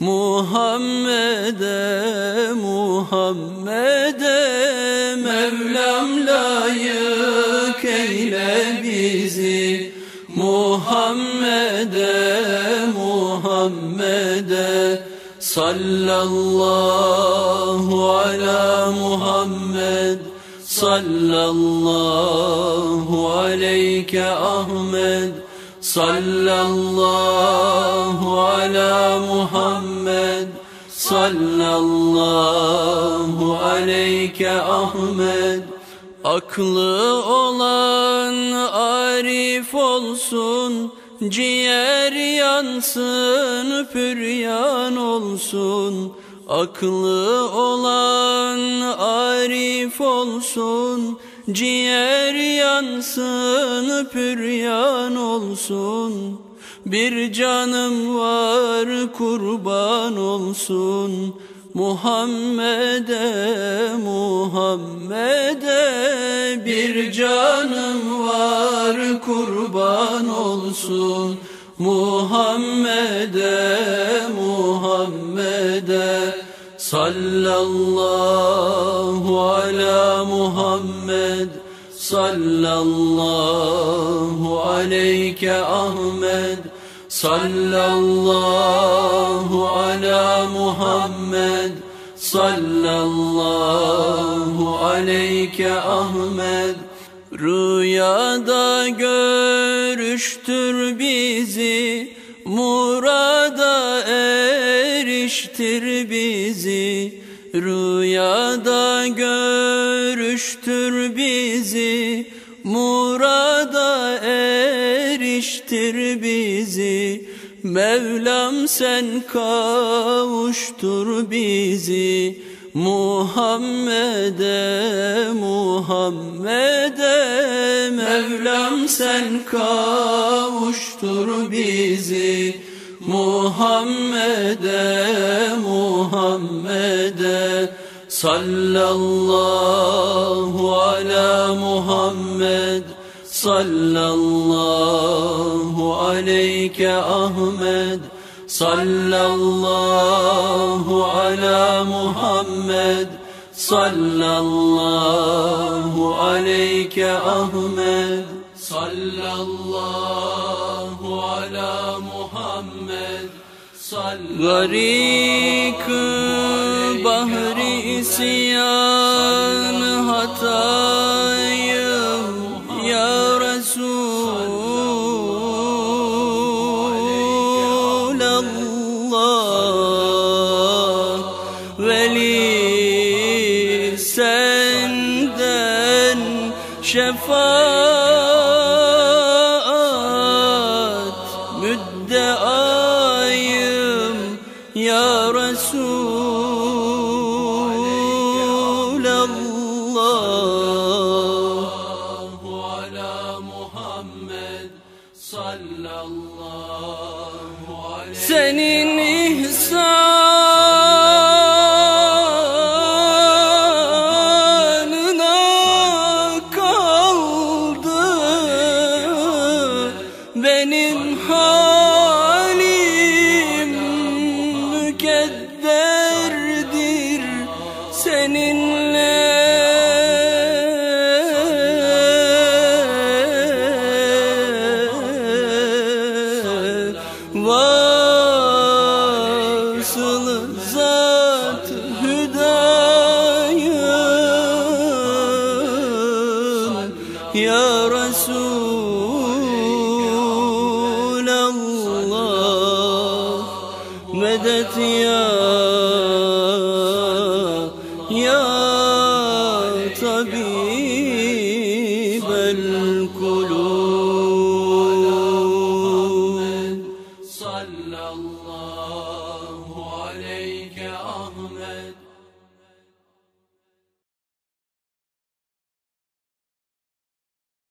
Muhammed'e Muhammed'e Mevlam layık eyle bizi. Muhammed'e Muhammed'e Sallallahu ala Muhammed. Sallallahu aleyke Ahmed sallallahu ala Muhammed. Sallallahu aleyke Ahmed. Aklı olan arif olsun Ciğer yansın püryan olsun. Aklı olan arif olsun Ciğer yansın püryan olsun. Bir canım var kurban olsun. Muhammed'e Muhammed'e Bir canım var kurban olsun. Muhammed'e Muhammed'e Sallallahu ala Muhammed Sallallahu aleyke Ahmed Sallallahu ala Muhammed Sallallahu aleyke Ahmed. Rüyada görüştür bizi Murada eriştir bizi Rüyada görüştür bizi. Murada eriştir bizi. Mevlam sen kavuştur bizi. Muhammed'e Muhammed'e Mevlam sen kavuştur bizi Muhammed'e Muhammed'e Sallallahu ala Muhammed. Sallallahu aleyke Ahmed. Sallallahu ala Muhammed. Sallallahu aleyke Ahmed. Sallallahu ala Muhammed Garik bahri isyan hatayım ya Resulallah Veli senden şefaat müddeayım ya Resulallah ala Muhammed sallallahu aleyhi Senin ihsanına kaldı. Benim halim وعدت يا يا طبيب القلوب. صلى الله عليك أحمد.